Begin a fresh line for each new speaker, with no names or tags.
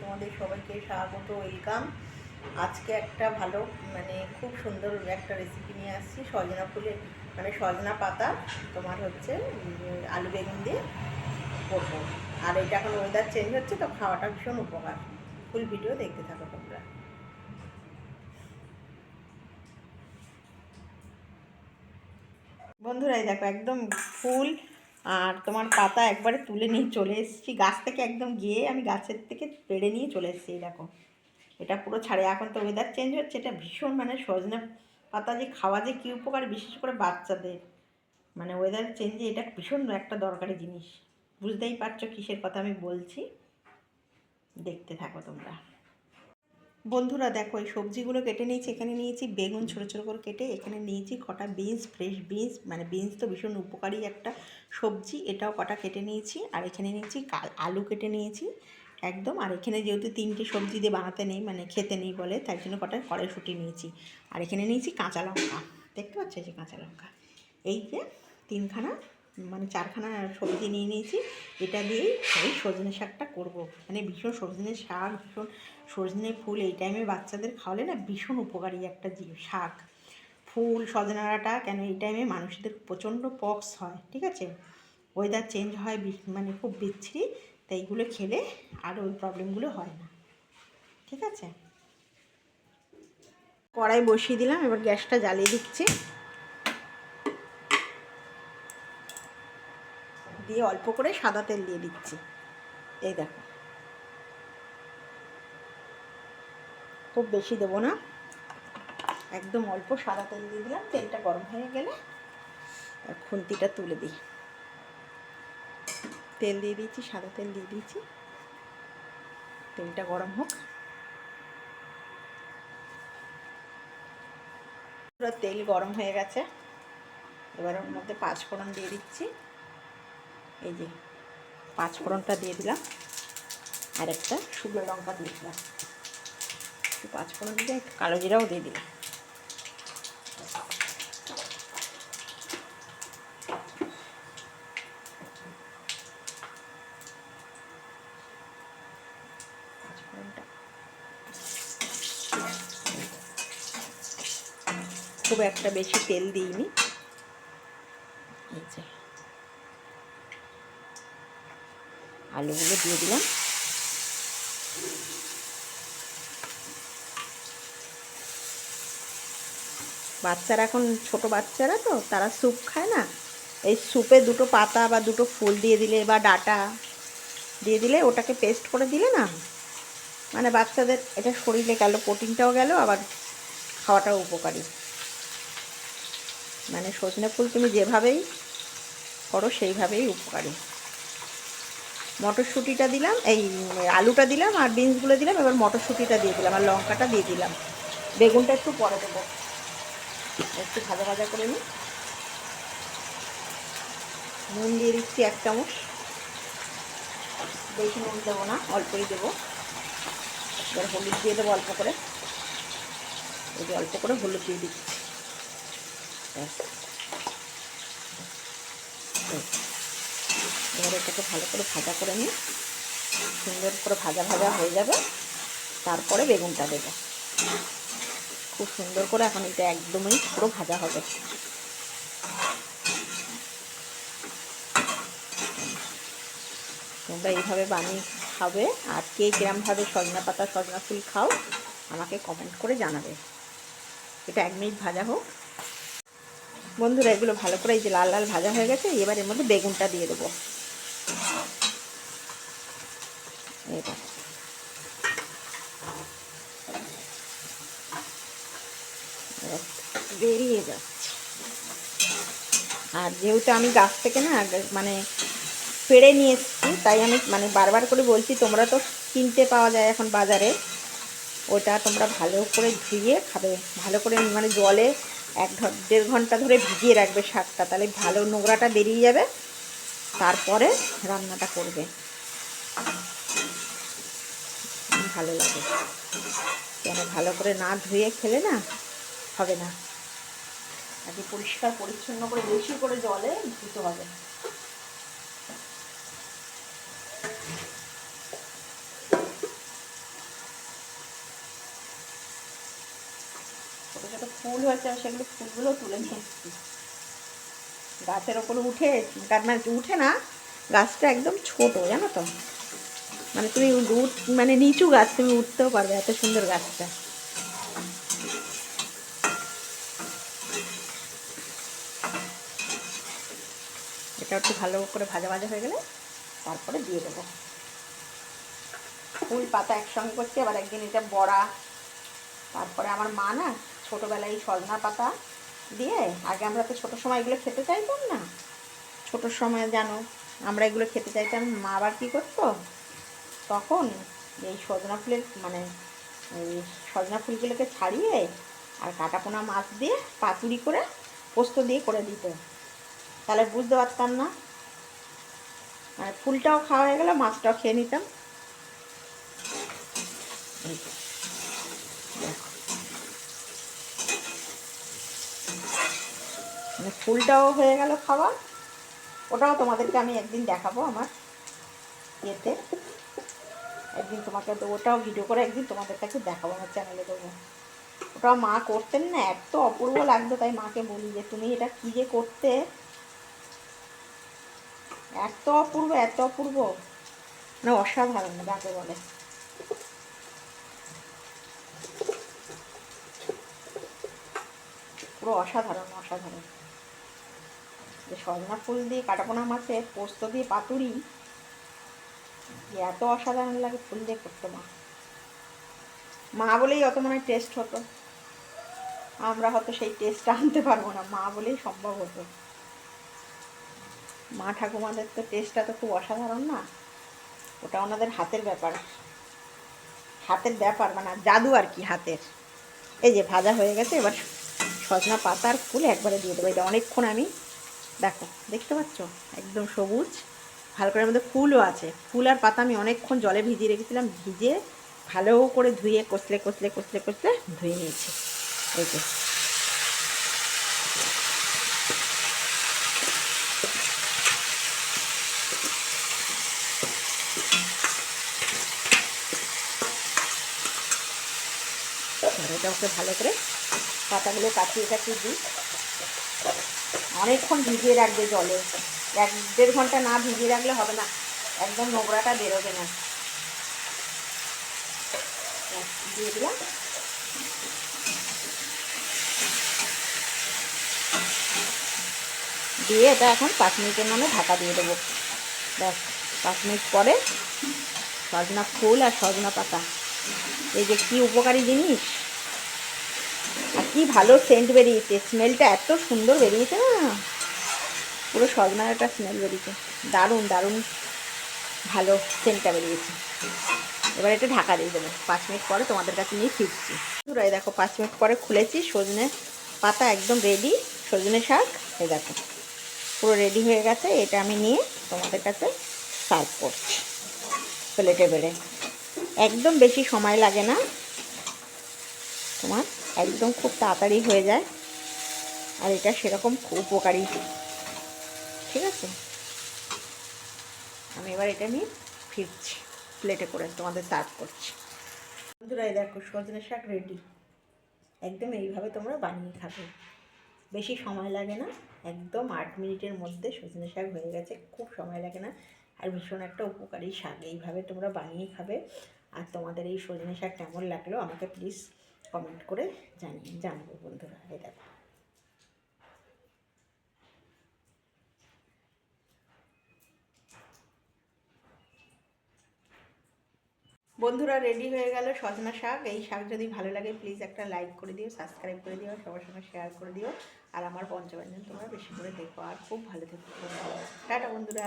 তোমাদের সবাইকে স্বাগত ওয়েলকাম আজকে একটা ভালো মানে খুব সুন্দর একটা রেসিপি নিয়ে আসছি, সজনা ফুলের মানে সজনা পাতা, তোমার হচ্ছে আলু বেগুন দিয়ে করব। আর এটা এখন ওয়েদার চেঞ্জ হচ্ছে, তো খাওয়াটা ভীষণ উপকার। ফুল ভিডিও দেখতে থাকো তোমরা। বন্ধুরা, এই দেখো, একদম ফুল আর তোমার পাতা একবারে তুলে নিয়ে চলে এসেছি। গাছ থেকে একদম গিয়ে আমি গাছের থেকে পেড়ে নিয়ে চলে এসেছি এরকম এটা পুরো ছাড়ে। এখন তো ওয়েদার চেঞ্জ হচ্ছে। এটা ভীষণ মানে সজনে পাতা যে খাওয়া যে কী উপকার, বিশেষ করে বাচ্চাদের। মানে ওয়েদার চেঞ্জে এটা ভীষণ একটা দরকারি জিনিস। বুঝতেই পারছ কিসের কথা আমি বলছি? দেখতে থাকো তোমরা। বন্ধুরা দেখো, এই সবজিগুলো কেটে নিয়েছি, এখানে নিয়েছি বেগুন ছোটো ছোটো করে কেটে, এখানে নিয়েছি কটা বিনস ফ্রেশ বিনস মানে বিনস তো ভীষণ উপকারী একটা সবজি, এটাও কটা কেটে নিয়েছি, আর এখানে নিয়েছি কাল আলু কেটে নিয়েছি, একদম, আর এখানে যেহেতু তিনটে সবজি দিয়ে বানাতে নেই মানে খেতে নেই বলে, তাই জন্য কটা কড়াইশুঁটি নিয়েছি, আর এখানে নিয়েছি কাঁচা লঙ্কা, দেখতে পাচ্ছ যে কাঁচা লঙ্কা, এই যে তিনখানা মানে চারখানা সবজি নিয়ে নিয়েছি। এটা দিয়েই এই সজনে শাকটা করব। মানে ভীষণ সজনে শাক, ভীষণ সজনে ফুল। এই টাইমে বাচ্চাদের খাওয়ালে না ভীষণ উপকারী একটা শাক। ফুল, সজনে ডাঁটা কেন এই টাইমে মানুষদের প্রচণ্ড পক্স হয়, ঠিক আছে? ওয়েদার চেঞ্জ হয় মানে খুব বিচ্ছিরি, তাই এইগুলো খেলে আর ওই প্রবলেমগুলো হয় না, ঠিক আছে? কড়াই বসিয়ে দিলাম, এবার গ্যাসটা জ্বালিয়ে দিচ্ছি। দিয়ে অল্প করে সাদা তেল দিয়ে দিচ্ছি। এই দেখো। খুব বেশি দেবো না। একদম অল্প সাদা তেল দিয়ে দিলাম। তেলটা গরম হয়ে গেলে খুন্তিটা তুলে দিই। তেল দিয়ে দিয়েছি, সাদা তেল দিয়ে দিয়েছি। তেলটা গরম হোক। পুরো তেল গরম হয়ে গেছে। এবার ওর মধ্যে পাঁচ ফোড়ন দিয়ে দিচ্ছি। এই যে পাঁচ ফোড়নটা দিয়ে দিলাম, আর একটা শুকনো লঙ্কা দিয়ে দিলাম। পাঁচ ফোড়ন দিয়ে একটু কালো জিরাও দিয়ে দিলাম। খুব একটা বেশি তেল দিইনি। এই যে আলুগুলো দিয়ে দিলাম। বাচ্চারা এখন ছোট বাচ্চারা তো, তারা স্যুপ খায় না। এই স্যুপে দুটো পাতা বা দুটো ফুল দিয়ে দিলে বা ডাটা দিয়ে দিলে ওটাকে পেস্ট করে দিলে না মানে বাচ্চাদের এটা শরীরে গেল, প্রোটিনটাও গেল, আবার খাওয়াটাও উপকারী। মানে সজনে ফুল তুমি যেভাবেই করো, সেইভাবেই উপকারী। মটরশুঁটিটা দিলাম, এই, আলুটা দিলাম আর বিনসগুলো দিলাম, এবার মটরশুঁটিটা দিয়ে দিলাম আর লঙ্কাটা দিয়ে দিলাম। বেগুনটা একটু পরে দেবো। একটু ভাজা ভাজা করে নিই। নুন দিয়ে দিচ্ছি এক চামচ। বেশি নুন দেবো না, অল্পই দেবো। এবার হলুদ দিয়ে দেবো অল্প করে। এই অল্প করে হলুদ দিয়ে দিচ্ছি ব্যাস। এই। এবার এটাকে ভালো করে ভাজা করে নিই সুন্দর করে ভাজা ভাজা হয়ে যাবে। তারপরে বেগুনটা দেবো। খুব সুন্দর করে এখন এটা একদমই পুরো ভাজা হবে। তোমরা এইভাবে বানিয়ে খাবে, আর কে কিরমভাবে সজনা পাতা, সজনা ফুল খাও, আমাকে কমেন্ট করে জানাবে। এটা এক মিনিট ভাজা হোক। বন্ধুরা, এগুলো ভালো করে এই যে লাল লাল ভাজা হয়ে গেছে, এবার এর মধ্যে বেগুনটা দিয়ে দেবো। বেরিয়ে যাচ্ছে। আর যেহেতু আমি গাছ থেকে না মানে পেড়ে নিয়ে এসেছি, তাই আমি মানে বারবার করে বলছি, তোমরা তো কিনতে পাওয়া যায় এখন বাজারে। ওটা তোমরা ভালো করে ধুয়ে খাবে। ভালো করে মানে জলে এক দেড় ঘণ্টা ধরে ভিজিয়ে রাখবে শাকটা, তাহলে ভালো নোংরাটা বেরিয়ে যাবে। তারপরে রান্নাটা করবে। ভালো লাগে। কেন ভালো করে না ধুয়ে খেলে না হবে না। আগে পরিষ্কার, পরিচ্ছন্ন করে, বেশি করে জলে ধুতে হবে। ছোটো ছোটো ফুল হয়েছে সেগুলো ফুলগুলো তুলে নিয়ে এসেছি। গাছের ওপরে উঠে মানে উঠে না, গাছটা একদম ছোট, জানো তো? মানে তুমি উঠ মানে নিচু গাছ, তুমি উঠতেও পারবে এত সুন্দর গাছটা। এটা একটু ভালো করে ভাজা ভাজা হয়ে গেলে তারপরে দিয়ে দেবো। ফুল পাতা একসঙ্গে করছি, আবার একদিন এটা বড়া, তারপরে আমার মা না ছোটোবেলায় সজনা পাতা দিয়ে আগে আমরা তো ছোটো সময় এগুলো খেতে চাইতাম না। ছোটোর সময় জানো, আমরা এগুলো খেতে চাইতাম, মা আবার কী করতো? তখন এই সজনা ফুলের মানে এই সজনা ফুলগুলোকে ছাড়িয়ে আর কাটাপোনা মাছ দিয়ে পাতুরি করে পোস্ত দিয়ে করে দিত। তাহলে বুঝতে পারতাম না। মানে ফুলটাও খাওয়া হয়ে গেলো, মাছটাও খেয়ে নিতাম এই যে, দেখো। মানে ফুলটাও হয়ে গেল খাওয়া ওটাও তোমাদেরকে আমি একদিন দেখাবো আমার ইয়েতে। একদিন তোমাকে ওটাও ভিডিও করে একদিন তোমাদের কাছে দেখাবো, আমার চ্যানেলে দেবো। ওটাও মা করতেন না, এত অপূর্ব লাগতো, তাই মাকে বলি যে, তুমি এটা কী যে করতে? এত অপূর্ব এত অপূর্ব। মানে অসাধারণ, যাকে বলে। পুরো অসাধারণ অসাধারণ। যে সজনা ফুল দিয়ে কাটাপোনা মাছের পোস্ত দিয়ে পাতুরি, যে এত অসাধারণ লাগে ফুল দিয়ে করতো মা। মা বলেই অত মনে টেস্ট হতো। আমরা হয়তো সেই টেস্টটা আনতে পারব না, মা বলেই সম্ভব হতো। মা ঠাকুমাদের তো টেস্টটা তো খুব অসাধারণ না? ওটা ওনাদের হাতের ব্যাপার। হাতের ব্যাপার মানে জাদু আর কি হাতের। এই যে ভাজা হয়ে গেছে, এবার সজনা পাতার ফুল একবারে দিয়ে দেবো। এটা অনেকক্ষণ আমি দেখো, দেখতে পাচ্ছ? একদম সবুজ, ভালো করে মধ্যে ফুলও আছে। ফুল আর পাতা আমি অনেকক্ষণ জলে ভিজিয়ে রেখেছিলাম, ভিজে ভালো করে ধুয়ে কষলে কষলে কষলে কষলে ধুয়ে নিয়েছি। এই যে। এটা ওকে ভালো করে পাতাগুলো কাটিয়ে কাটিয়ে দিই। অনেকক্ষণ ভিজিয়ে রাখবে জলে। এক দেড় ঘণ্টা না ভিজিয়ে রাখলে হবে না। একদম নোংরাটা বেরোবে না। দিয়ে দিলাম। দিয়ে এটা এখন পাঁচ মিনিটের নামে ঢাকা দিয়ে দেবো। ব্যাস, পাঁচ মিনিট পরে সজনা ফুল আর সজনা পাতা। এই যে কী উপকারী জিনিস? কি ভালো সেন্ট বেরিয়েছে। স্মেলটা এত সুন্দর বেরিয়েছে না। পুরো সজনার একটা স্মেল বেরিয়েছে। দারুণ দারুণ ভালো সেন্টটা বেরিয়েছে। এবার এটা ঢাকা দিয়ে দেবো। পাঁচ মিনিট পরে তোমাদের কাছে নিয়ে ফিরছি। এই দেখো পাঁচ মিনিট পরে খুলেছি। সজনে পাতা একদম রেডি সজনে শাক, এই দেখো। পুরো রেডি হয়ে গেছে। এটা আমি নিয়ে তোমাদের কাছে সার্ভ করছি প্লেটে বেড়ে। একদম বেশি সময় লাগে না তোমার। একদম খুব তাড়াতাড়ি হয়ে যায়। আর এটা সেরকম খুব উপকারী। ঠিক আছে? আমি এবার এটা নিয়ে ফিরছি। প্লেটে করে তোমাদের সার্ভ করছি। বন্ধুরা, এই দেখো, সজনে শাক রেডি একদম এইভাবে তোমরা বানিয়ে খাবে। বেশি সময় লাগে না। একদম আট মিনিটের মধ্যে সজনে শাক হয়ে গেছে। খুব সময় লাগে না। আর ভীষণ একটা উপকারী শাক। এইভাবে তোমরা বানিয়ে খাবে। আর তোমাদের এই সজনে শাক কেমন লাগল আমাকে প্লিজ কমেন্ট করে জানিয়ে জানাব বন্ধুরা, এই দেখো। বন্ধুরা রেডি হয়ে গেল সজনা শাক। এই শাক যদি ভালো লাগে প্লিজ একটা লাইক করে দিও সাবস্ক্রাইব করে দিও সবার সঙ্গে শেয়ার করে দিও। আর আমার পঞ্চব্যঞ্জন তোমরা বেশি করে দেখো। আর খুব ভালো থেকো। টাটা বন্ধুরা।